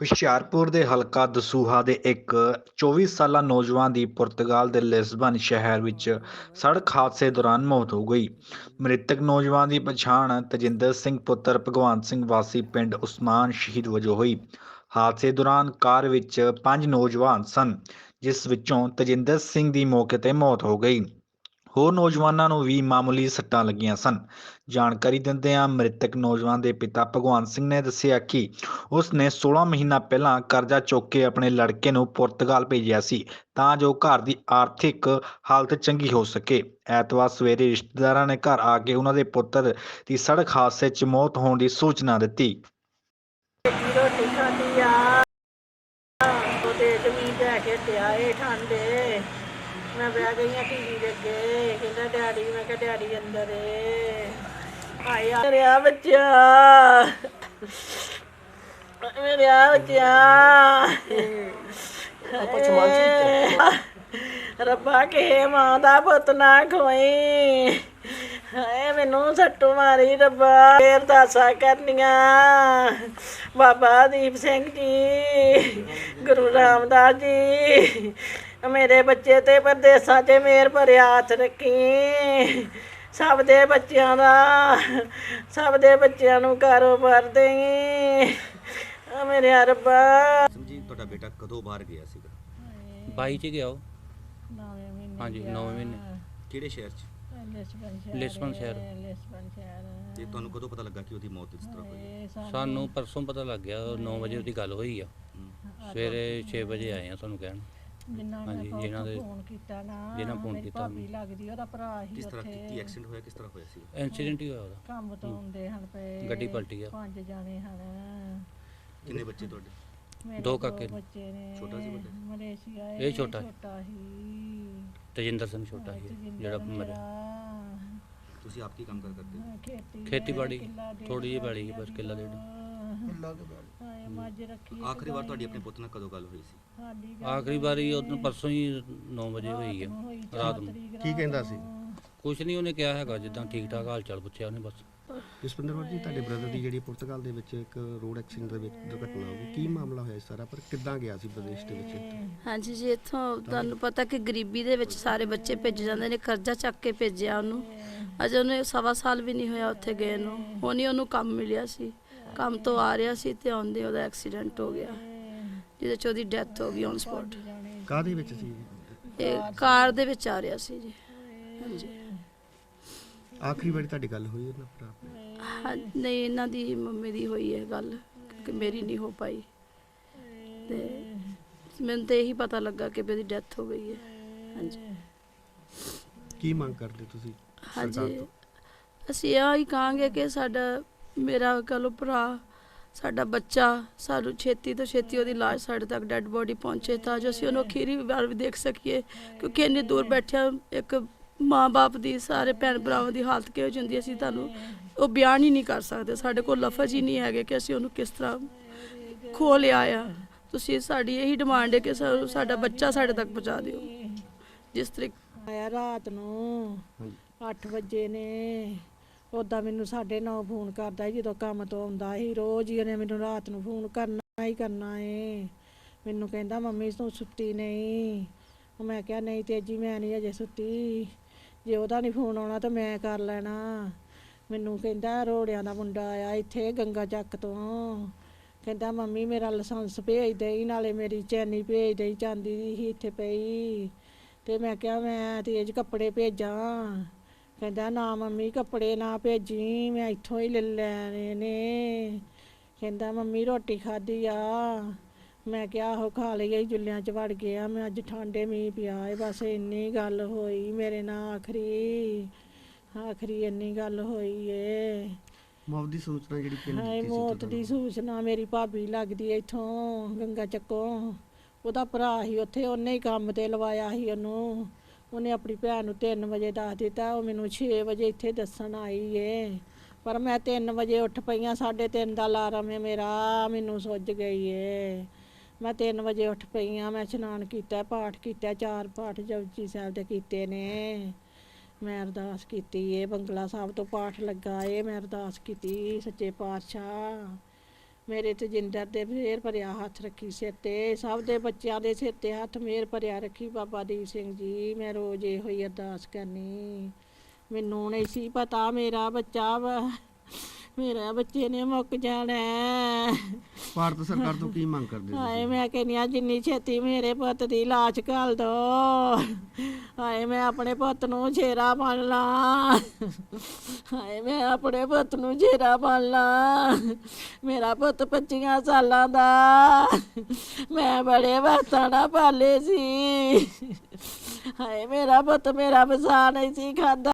ਹੁਸ਼ਿਆਰਪੁਰ ਦੇ ਹਲਕਾ ਦਸੂਹਾ ਦੇ ਇੱਕ 24 ਸਾਲਾ ਨੌਜਵਾਨ ਦੀ ਪੁਰਤਗਾਲ ਦੇ ਲਿਸਬਨ ਸ਼ਹਿਰ ਵਿੱਚ ਸੜਕ ਹਾਦਸੇ ਦੌਰਾਨ ਮੌਤ ਹੋ ਗਈ। ਮ੍ਰਿਤਕ ਨੌਜਵਾਨ ਦੀ ਪਛਾਣ ਤਜਿੰਦਰ ਸਿੰਘ ਪੁੱਤਰ ਭਗਵੰਤ ਸਿੰਘ ਵਾਸੀ ਪਿੰਡ ਉਸਮਾਨ ਸ਼ਹੀਦ ਵਜੋਂ ਹੋਈ। ਹਾਦਸੇ ਦੌਰਾਨ ਕਾਰ ਵਿੱਚ ਪੰਜ ਨੌਜਵਾਨ ਸਨ, ਜਿਸ ਵਿੱਚੋਂ ਤਜਿੰਦਰ ਸਿੰਘ ਦੀ ਮੌਕੇ ਤੇ ਮੌਤ ਹੋ ਗਈ। ਹੋਰ ਨੌਜਵਾਨਾਂ ਨੂੰ ਵੀ ਮਾਮੂਲੀ ਸੱਟਾਂ ਲੱਗੀਆਂ ਸਨ। ਜਾਣਕਾਰੀ ਦਿੰਦਿਆਂ ਮ੍ਰਿਤਕ ਨੌਜਵਾਨ ਦੇ ਪਿਤਾ ਭਗਵੰਤ ਸਿੰਘ ਨੇ ਦੱਸਿਆ ਕਿ ਉਸ ਨੇ 16 ਮਹੀਨਾ ਪਹਿਲਾਂ ਕਰਜ਼ਾ ਚੁੱਕ ਕੇ ਆਪਣੇ ਲੜਕੇ ਨੂੰ ਪੁਰਤਗਾਲ ਭੇਜਿਆ ਸੀ, ਤਾਂ ਜੋ ਘਰ ਦੀ ਆਰਥਿਕ ਹਾਲਤ ਚੰਗੀ ਹੋ ਸਕੇ। ਐਤਵਾਰ ਸਵੇਰੇ ਰਿਸ਼ਤੇਦਾਰਾਂ ਨੇ ਘਰ ਆ ਕੇ ਉਹਨਾਂ ਦੇ ਪੁੱਤਰ ਦੀ ਸੜਕ ਹਾਦਸੇ 'ਚ ਮੌਤ ਹੋਣ ਦੀ ਸੂਚਨਾ ਦਿੱਤੀ। ਰੋਟੀ ਖਾਂਦੀ ਆ ਉਹਦੇ ਜ਼ਮੀਨ ਲੈ ਕੇ ਤੇ ਆਏ ਠੰਡੇ ਮੈਂ ਬਹਿ ਗਈ ਆ ਟੀਵੀ ਦੇ ਅੱਗੇ ਕਹਿੰਦਾ ਡੈਡੀ ਮੈਂ ਕਿਹਾ ਡੈਡੀ ਅੰਦਰ ਏ। ਆਏ ਆ। ਮੇਰਾ ਬੱਚਾ ਮੇਰਾ ਬੱਚਾ ਆਪਾਂ ਚਮਾਨ ਰੱਬਾ ਕੇ ਮਾਂ ਦਾ ਪੁੱਤ ਨਾ ਖੋਈ ਹਾਏ ਮੈਨੂੰ ਸੱਟੂ ਮਾਰੀ ਰੱਬਾ। ਫੇਰ ਦਾਸਾ ਕਰਨੀਆਂ। ਬਾਬਾ ਦੀਪ ਸਿੰਘ ਜੀ ਗੁਰੂ ਰਾਮਦਾਸ ਜੀ। ਮੇਰੇ ਬੱਚੇ ਤੇ ਪਰਦੇਸਾਂ 'ਚ ਮੇਰ ਭਰਿਆ ਹੱਥ ਰੱਖੀ। ਸਭ ਦੇ ਬੱਚਿਆਂ ਦਾ ਸਭ ਦੇ ਬੱਚਿਆਂ ਨੂੰ ਕਾਰੋਬਾਰ ਦੇਈ। ਆ ਮੇਰੇ ਰੱਬਾ ਜੀ ਤੁਹਾਡਾ ਬੇਟਾ ਕਦੋਂ ਬਾਹਰ ਗਿਆ ਸੀਗਾ? 22 ਚ ਗਿਆ ਉਹ। ਮਹੀਨੇ ਹਾਂਜੀ 9 ਮਹੀਨੇ। ਕਿਹੜੇ ਸ਼ਹਿਰ 'ਚ? ਲਿਸਬਨ ਸ਼ਹਿਰ ਲਿਸਬਨ ਸ਼ਹਿਰ। ਲਿਸਬਨ ਸ਼ਹਿਰ। ਤੇ ਤੁਹਾਨੂੰ ਕਦੋਂ ਪਤਾ ਲੱਗਾ ਕਿ ਉਹਦੀ ਮੌਤ ਇਸ ਤਰ੍ਹਾਂ ਹੋਈ ਹੈ? ਇਹ ਸਾਨੂੰ ਸਾਨੂੰ ਪਰਸੋਂ ਪਤਾ ਲੱਗ ਗਿਆ 9 ਵਜੇ ਉਹਦੀ ਗੱਲ ਹੋਈ ਆ। ਸਵੇਰੇ 6 ਵਜੇ ਆਏ ਆ ਤੁਹਾਨੂੰ ਕਹਿਣ। ਜਿਨ੍ਹਾਂ ਨੇ ਹਾਂਜੀ, ਫੋਨ ਜਿਨ੍ਹਾਂ ਦੇ- ਫੋਨ ਕੀਤਾ ਨਾ ਜਿਨ੍ਹਾਂ ਫੋਨ ਮੇਰੀ ਕੀਤਾ ਭਾਬੀ ਲੱਗਦੀ ਉਹਦਾ ਭਰਾ ਹੀ ਕਿਸ ਤਰ੍ਹਾਂ ਕੀ ਉੱਥੇ ਐਕਸੀਡੈਂਟ ਹੋਇਆ ਕਿਸ ਤਰ੍ਹਾਂ ਹੋਇਆ ਸੀ ਇਨਸੀਡੈਂਟ ਹੀ ਹੋਇਆ ਉਹਦਾ ਕੰਮ ਤੋਂ ਆਉਂਦੇ ਹਨ ਪਏ ਗੱਡੀ ਪਲਟੀ ਆ। ਪੰਜ ਜਾਣੇ ਹਨ ਕਿੰਨੇ ਬੱਚੇ ਤੁਹਾਡੇ ਮੇਰੇ ਦੋ ਕਾਕੇ ਨੇ। ਬੱਚੇ ਨੇ ਛੋਟਾ ਸੀ ਵੱਡਾ? ਮਲੇਸ਼ੀਆ ਇਹ ਛੋਟਾ ਸੀ। ਛੋਟਾ ਹੀ ਤਜਿੰਦਰ ਸਿੰਘ ਛੋਟਾ ਸੀ ਜਿਹੜਾ ਮੇਰਾ, ਤੁਸੀਂ ਆਪ ਕੀ ਕੰਮ ਕਰ ਕਰਦੇ ਹੋ? ਖੇਤੀ ਖੇਤੀਬਾੜੀ, ਥੋੜ੍ਹੀ ਜਿਹੀ ਬਾੜੀ, ਬਸ ਕਿੱਲਾ ਡੇਢ। ਹਾਏ ਮੱਝ ਰੱਖੀ ਆਖਰੀ ਵਾਰ ਤੁਹਾਡੀ ਆਪਣੇ ਪੁੱਤ ਨਾਲ ਕਦੋਂ ਗੱਲ ਹੋਈ ਸੀ? ਸਾਡੀ ਆਖਰੀ ਵਾਰੀ ਉਹਨੂੰ ਪਰਸੋਂ ਹੀ 9 ਵਜੇ ਹੋਈ ਆ ਰਾਤ ਨੂੰ। ਕੀ ਕਹਿੰਦਾ ਸੀ? ਕੁਝ ਨਹੀਂ ਉਹਨੇ ਕਿਹਾ ਹੈਗਾ ਜਿੱਦਾਂ ਠੀਕ ਠਾਕ ਹਾਲ ਚਾਲ ਪੁੱਛਿਆ ਉਹਨੇ ਬਸ। ਜਸਪਿੰਦਰ ਕੌਰ ਜੀ ਤੁਹਾਡੇ ਬ੍ਰਦਰ ਦੀ ਜਿਹੜੀ ਪੁਰਤਗਾਲ ਦੇ ਵਿੱਚ ਇੱਕ ਰੋਡ ਐਕਸੀਡੈਂਟ ਦੇ ਵਿੱਚ ਦੁਰਘਟਨਾ ਹੋ ਗਈ। ਕੀ ਮਾਮਲਾ ਹੋਇਆ ਇਸ ਸਾਰਾ? ਪਰ ਕਿੱਦਾਂ ਗਿਆ ਸੀ ਵਿਦੇਸ਼ ਦੇ ਵਿੱਚ ਹਾਂਜੀ ਜੀ ਇੱਥੋਂ ਤੁਹਾਨੂੰ ਪਤਾ ਕਿ ਗਰੀਬੀ ਦੇ ਵਿੱਚ ਸਾਰੇ ਬੱਚੇ ਭੇਜ ਜਾਂਦੇ ਨੇ ਕਰਜ਼ਾ ਚੱਕ ਕੇ ਭੇਜਿਆ ਉਹਨੂੰ। ਅਜੇ ਉਹਨੇ ਸਵਾ ਸਾਲ ਵੀ ਨਹੀਂ ਹੋਇਆ ਉੱਥੇ ਗਏ ਨੂੰ। ਹੁਣ ਹੀ ਉਹਨੂੰ ਕੰਮ ਮਿਲਿਆ ਸੀ। ਕੰਮ ਤੋਂ ਆ ਰਿਹਾ ਸੀ ਤੇ ਆਉਂਦੇ ਉਹਦਾ ਐਕਸੀਡੈਂਟ ਹੋ ਗਿਆ। ਜਿਹਦੇ ਚ ਉਹਦੀ ਡੈਥ ਹੋ ਗਈ ਔਨ ਸਪੌਟ ਕਾਹਦੇ ਵਿੱਚ ਸੀ? ਇਹ ਕਾਰ ਦੇ ਵਿੱਚ ਆ ਰਿਹਾ ਸੀ ਜੀ। ਹਾਂਜੀ। ਆਖਰੀ ਵਾਰੀ ਤੁਹਾਡੀ ਗੱਲ ਹੋਈ ਉਹਨਾਂ ਭਰਾ ਨਾਲ? ਹਾਂ ਨਹੀਂ ਇਹਨਾਂ ਦੀ ਮੰਮੀ ਦੀ ਹੋਈ ਹੈ ਗੱਲ ਕਿ ਮੇਰੀ ਨਹੀਂ ਹੋ ਪਾਈ। ਤੇ ਮੈਨੂੰ ਤੇ ਇਹੀ ਪਤਾ ਲੱਗਾ ਕਿ ਵੀ ਉਹਦੀ ਡੈਥ ਹੋ ਗਈ ਹੈ। ਹਾਂਜੀ। ਕੀ ਮੰਗ ਕਰਦੇ ਤੁਸੀਂ ਸਰਕਾਰ ਹਾਂਜੀ। ਤੋਂ? ਅਸੀਂ ਇਹ ਹੀ ਕਹਾਂਗੇ ਕਿ ਸਾਡਾ ਮੇਰਾ ਕਹੋ ਭਰਾ ਸਾਡਾ ਬੱਚਾ ਸਾਨੂੰ ਛੇਤੀ ਤੋਂ ਛੇਤੀ ਉਹਦੀ ਲਾਸ਼ ਸਾਡੇ ਤੱਕ ਡੈੱਡ ਬੋਡੀ ਪਹੁੰਚੇ ਤਾਂ ਜੋ ਅਸੀਂ ਉਹਨੂੰ ਅਖੀਰੀ ਵਾਰ ਵੀ ਦੇਖ ਸਕੀਏ ਕਿਉਂਕਿ ਇੰਨੀ ਦੂਰ ਬੈਠਿਆ ਇੱਕ ਮਾਂ-ਬਾਪ ਦੀ ਸਾਰੇ ਭੈਣ ਭਰਾਵਾਂ ਦੀ ਹਾਲਤ ਕਿਹੋ ਜਿਹੀ ਹੁੰਦੀ ਅਸੀਂ ਤੁਹਾਨੂੰ ਉਹ ਬਿਆਨ ਹੀ ਨਹੀਂ ਕਰ ਸਕਦੇ। ਸਾਡੇ ਕੋਲ ਲਫ਼ਜ਼ ਹੀ ਨਹੀਂ ਹੈਗੇ ਕਿ ਅਸੀਂ ਉਹਨੂੰ ਕਿਸ ਤਰ੍ਹਾਂ ਖੋ ਲਿਆ ਆ। ਤੁਸੀਂ ਸਾਡੀ ਇਹੀ ਡਿਮਾਂਡ ਹੈ ਕਿ ਸਾਡਾ ਬੱਚਾ ਸਾਡੇ ਤੱਕ ਪਹੁੰਚਾ ਦਿਓ। ਜਿਸ ਤਰੀਕੇ ਆਇਆ ਰਾਤ ਨੂੰ 8 ਵਜੇ ਨੇ। ਉਦਾਂ ਮੈਨੂੰ 9:30 ਫੋਨ ਕਰਦਾ ਸੀ ਜਦੋਂ ਕੰਮ ਤੋਂ ਆਉਂਦਾ ਸੀ। ਰੋਜ਼ ਹੀ ਉਹਨੇ ਮੈਨੂੰ ਰਾਤ ਨੂੰ ਫੋਨ ਕਰਨਾ ਹੀ ਕਰਨਾ ਏ। ਮੈਨੂੰ ਕਹਿੰਦਾ, ਮੰਮੀ, ਤੂੰ ਸੁੱਤੀ ਨਹੀਂ। ਉਹ ਮੈਂ ਕਿਹਾ, ਨਹੀਂ ਤੇਜੀ, ਮੈਂ ਨਹੀਂ ਅਜੇ ਸੁੱਤੀ। ਜੇ ਉਹਦਾ ਨਹੀਂ ਫੋਨ ਆਉਣਾ ਤਾਂ ਮੈਂ ਕਰ ਲੈਣਾ। ਮੈਨੂੰ ਕਹਿੰਦਾ, ਰੋੜਿਆਂ ਦਾ ਮੁੰਡਾ ਆਇਆ ਇੱਥੇ ਗੰਗਾ ਚੱਕ ਤੋਂ। ਕਹਿੰਦਾ, ਮੰਮੀ, ਮੇਰਾ ਲਾਇਸੈਂਸ ਭੇਜ ਦੇਈ, ਨਾਲੇ ਮੇਰੀ ਚੈਨੀ ਭੇਜ ਦੇਈ, ਚਾਂਦੀ ਦੀ ਸੀ ਇੱਥੇ ਪਈ। ਤੇ ਮੈਂ ਕਿਹਾ, ਮੈਂ ਤੇਜ ਕੱਪੜੇ ਭੇਜਾਂ। ਕਹਿੰਦਾ ਨਾ ਮੰਮੀ ਕੱਪੜੇ ਨਾ ਭੇਜੀ ਮੈਂ ਇੱਥੋਂ ਹੀ ਲੈ ਲੈਣੇ ਨੇ। ਕਹਿੰਦਾ ਮੰਮੀ ਰੋਟੀ ਖਾਧੀ ਆ। ਮੈਂ ਕਿਹਾ ਉਹ ਖਾ ਲਈ ਜੁੱਲਿਆਂ ਚ ਵੜ ਗਿਆ। ਮੈਂ ਅੱਜ ਠੰਡੇ ਮੀਂਹ ਪਿਆ ਏ ਬਸ ਇੰਨੀ ਗੱਲ ਹੋਈ ਮੇਰੇ ਨਾਲ ਆਖਰੀ। ਆਖਰੀ ਇੰਨੀ ਗੱਲ ਹੋਈ ਏ। ਮੌਤ ਦੀ ਸੂਚਨਾ ਜਿਹੜੀ ਪਿੰਡ ਹਾਏ ਦਿੱਤੀ ਸੀ ਮੌਤ ਤੁਹਾਨੂੰ? ਦੀ ਸੂਚਨਾ ਮੇਰੀ ਭਾਬੀ ਲੱਗਦੀ ਐ ਇੱਥੋਂ ਗੰਗਾ ਚੱਕੋਂ। ਉਹਦਾ ਭਰਾ ਸੀ ਉੱਥੇ ਉਹਨੇ ਹੀ ਕੰਮ ਤੇ ਲਵਾਇਆ ਸੀ ਉਹਨੂੰ। ਉਹਨੇ ਆਪਣੀ ਭੈਣ ਨੂੰ 3 ਵਜੇ ਦੱਸ ਦਿੱਤਾ, ਉਹ ਮੈਨੂੰ 6 ਵਜੇ ਇੱਥੇ ਦੱਸਣ ਆਈ ਏ। ਪਰ ਮੈਂ 3 ਵਜੇ ਉੱਠ ਪਈਆਂ 3:30 ਦਾ ਅਲਾਰਮ ਹੈ ਮੇਰਾ, ਮੈਨੂੰ ਸੁੱਜ ਗਈ ਏ। ਮੈਂ 3 ਵਜੇ ਉੱਠ ਪਈਆਂ ਮੈਂ ਇਸ਼ਨਾਨ ਕੀਤਾ, ਪਾਠ ਕੀਤਾ, ਚਾਰ ਪਾਠ ਜਪਜੀ ਸਾਹਿਬ ਦੇ ਕੀਤੇ ਨੇ। ਮੈਂ ਅਰਦਾਸ ਕੀਤੀ ਏ, ਬੰਗਲਾ ਸਾਹਿਬ ਤੋਂ ਪਾਠ ਲੱਗਾ ਏ, ਮੈਂ ਅਰਦਾਸ ਕੀਤੀ ਸੱਚੇ ਪਾਤਸ਼ਾਹ। ਮੇਰੇ ਤਜਿੰਦਰ ਦੇ ਫੇਰ ਭਰਿਆ ਹੱਥ ਰੱਖੀ ਸਿਰ ਤੇ। ਸਭ ਦੇ ਬੱਚਿਆਂ ਦੇ ਸਿਰ ਤੇ ਹੱਥ ਮੇਰ ਭਰਿਆ ਰੱਖੀ ਬਾਬਾ ਦੀਪ ਸਿੰਘ ਜੀ। ਮੈਂ ਰੋਜ਼ ਇਹੋ ਹੀ ਅਰਦਾਸ ਕਰਨੀ। ਮੈਨੂੰ ਨਹੀਂ ਸੀ ਪਤਾ ਮੇਰਾ ਬੱਚਾ ਵਾ। ਮੇਰਾ ਬੱਚੇ ਨੇ ਮੁੱਕ ਜਾਣਾ। ਭਾਰਤ ਸਰਕਾਰ ਤੋਂ ਕੀ ਮੰਗ ਕਰਦੇ ਹੋ ਹਾਏ ਮੈਂ ਕਹਿੰਦੀ ਆ ਜਿੰਨੀ ਛੇਤੀ ਮੇਰੇ ਪੁੱਤ ਦੀ ਲਾਸ਼ ਘੱਲ ਦੋ। ਹਾਏ ਮੈਂ ਆਪਣੇ ਪੁੱਤ ਨੂੰ ਛੇਰਾ ਬਣ ਲਾ। ਹਾਏ ਮੈਂ ਆਪਣੇ ਪੁੱਤ ਨੂੰ ਛੇਰਾ ਬਣ ਲਾ। ਮੇਰਾ ਪੁੱਤ 25 ਸਾਲਾਂ ਦਾ। ਮੈਂ ਬੜੇ ਨਾਲ ਪਾਲੇ ਸੀ। ਹਾਏ ਮੇਰਾ ਪੁੱਤ ਮੇਰਾ ਵਸਾ ਨਹੀਂ ਸੀ ਖਾਂਦਾ।